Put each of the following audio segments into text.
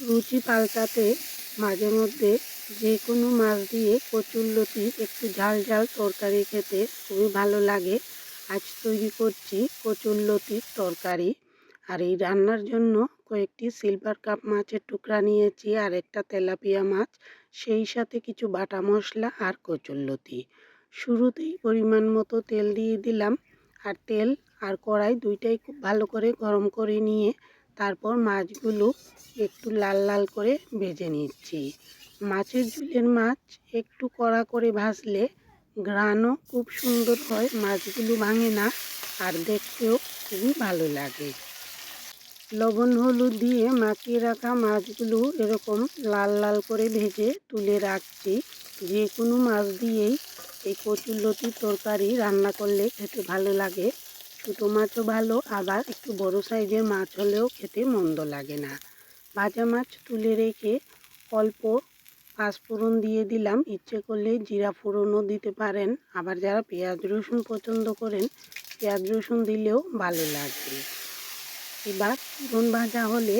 রুচি পাল্টাতে মাঝে মধ্যে যে কোনো মাছ দিয়ে কচুরলতি একটু ঝাল ঝাল তরকারি খেতে খুবই ভালো লাগে। আজ তৈরি করছি কচুরলতির তরকারি। আর এই রান্নার জন্য কয়েকটি সিলভার কাপ মাছের টুকরা নিয়েছি আর একটা তেলাপিয়া মাছ, সেই সাথে কিছু বাটা মশলা আর কচুরলতি শুরুতেই পরিমাণ মতো তেল দিয়ে দিলাম আর তেল আর কড়াই দুইটাই খুব ভালো করে গরম করে নিয়ে তারপর মাছগুলো একটু লাল লাল করে ভেজে নিচ্ছি। মাছের ঝুলের মাছ একটু কড়া করে ভাজলে ঘ্রাণও খুব সুন্দর হয়, মাছগুলো ভাঙে না আর দেখতেও খুবই ভালো লাগে। লবণ, হলুদ দিয়ে মাখিয়ে রাখা মাছগুলো এরকম লাল লাল করে ভেজে তুলে রাখছি। যে কোনো মাছ দিয়েই এই কচুরলতির তরকারি রান্না করলে খেতে ভালো লাগে। ছোটো মাছও ভালো, আবার একটু বড় সাইজের মাছ হলেও খেতে মন্দ লাগে না। ভাজা মাছ তুলে রেখে অল্প পাঁচফোড়ন দিয়ে দিলাম। ইচ্ছে করলে জিরা ফোড়নও দিতে পারেন। আবার যারা পেঁয়াজ রসুন পছন্দ করেন, পেঁয়াজ রসুন দিলেও ভালো লাগবে। এবার ফোড়ন ভাজা হলে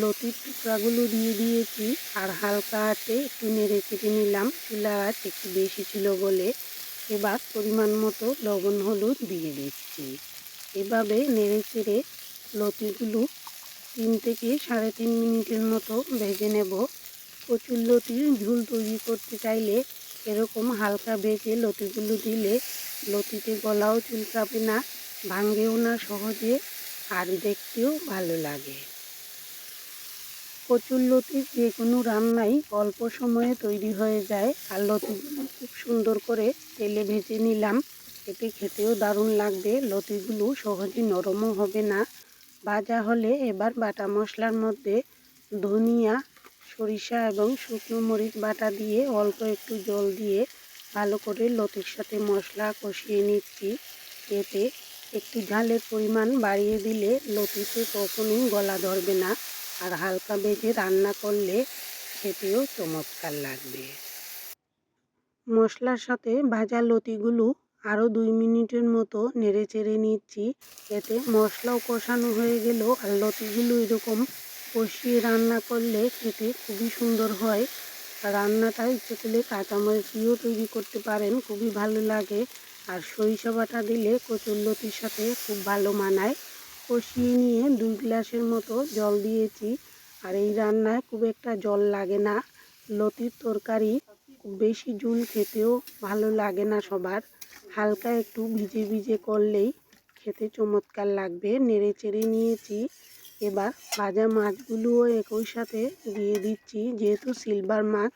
লতির টুকরাগুলো দিয়ে দিয়েছি। আর হালকা আছে একটু নেড়ে চেড়ে নিলাম। চুলার আঁচ একটু বেশি ছিল বলে এবার পরিমাণ মতো লবণ হলুদ দিয়ে দিচ্ছি। এভাবে নেড়ে চেড়ে লতিগুলো তিন থেকে সাড়ে তিন মিনিটের মতো ভেজে নেব। কচুর লতির ঝুল তৈরি করতে চাইলে এরকম হালকা ভেজে লতিগুলো দিলে লতিতে গলাও চুলকাবে না ভাঙ্গেও না সহজে আর দেখতেও ভালো লাগে। কচুর লতির যে কোনো রান্নাই অল্প সময়ে তৈরি হয়ে যায় আর লতিগুলো খুব সুন্দর করে তেলে ভেজে নিলাম। এতে খেতেও দারুণ লাগবে, লতিগুলো সহজে নরমও হবে না। ভাজা হলে এবার বাটা মশলার মধ্যে ধনিয়া, সরিষা এবং শুকনো মরিচ বাটা দিয়ে অল্প একটু জল দিয়ে ভালো করে লতির সাথে মশলা কষিয়ে নিচ্ছি। এতে একটু ঝালের পরিমাণ বাড়িয়ে দিলে লতিতে কখনোই গলা ধরবে না আর হালকা বেজে রান্না করলে খেতেও চমৎকার লাগবে। মশলার সাথে ভাজা লতিগুলো আরও দুই মিনিটের মতো নেড়ে চেড়ে নিচ্ছি এতে মশলাও কষানো হয়ে গেল আর লতিগুলো এরকম কষিয়ে রান্না করলে খেতে খুবই সুন্দর হয়। রান্নাটা ইচ্ছে করলে কাঁচামরিচ দিয়েও তৈরি করতে পারেন, খুবই ভালো লাগে। আর সরিষা বাটা দিলে কচুর লতির সাথে খুব ভালো মানায়। কষিয়ে নিয়ে দুই গ্লাসের মতো জল দিয়েছি। আর এই রান্নায় খুব একটা জল লাগে না। লতির তরকারি বেশি জুল খেতেও ভালো লাগে না সবার। হালকা একটু ভিজে ভিজে করলেই খেতে চমৎকার লাগবে। নেড়ে চেড়ে নিয়েছি। এবার ভাজা মাছগুলোও একই সাথে দিয়ে দিচ্ছি। যেহেতু সিলভার মাছ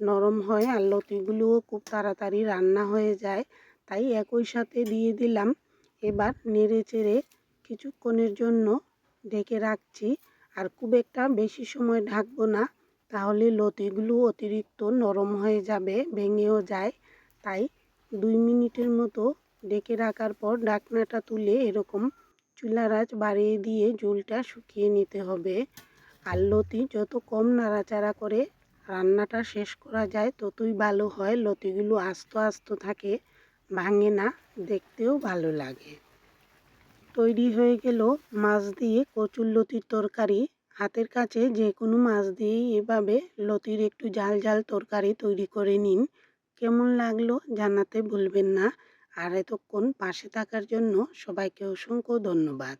নরম হয় আর লতিগুলোও খুব তাড়াতাড়ি রান্না হয়ে যায়, তাই একই সাথে দিয়ে দিলাম। এবার নেড়ে চেড়ে কিছুক্ষণের জন্য ঢেকে রাখছি। আর খুব একটা বেশি সময় ঢাকবো না, তাহলে লতিগুলো অতিরিক্ত নরম হয়ে যাবে, ভেঙেও যায়। তাই দুই মিনিটের মতো ডেকে রাখার পর ঢাকনাটা তুলে এরকম চুলার আঁচ বাড়িয়ে দিয়ে ঝোলটা শুকিয়ে নিতে হবে। আর লতি যত কম নাড়াচাড়া করে রান্নাটা শেষ করা যায়, ততই ভালো হয়। লতিগুলো আস্ত আস্ত থাকে, ভাঙে না, দেখতেও ভালো লাগে। তৈরি হয়ে গেল মাছ দিয়ে কচুর লতির তরকারি। হাতের কাছে যে কোনো মাছ দিয়েই এভাবে লতির একটু জাল জাল তরকারি তৈরি করে নিন। কেমন লাগল জানাতে ভুলবেন না। আর এতক্ষণ পাশে থাকার জন্য সবাইকে অসংখ্য ধন্যবাদ।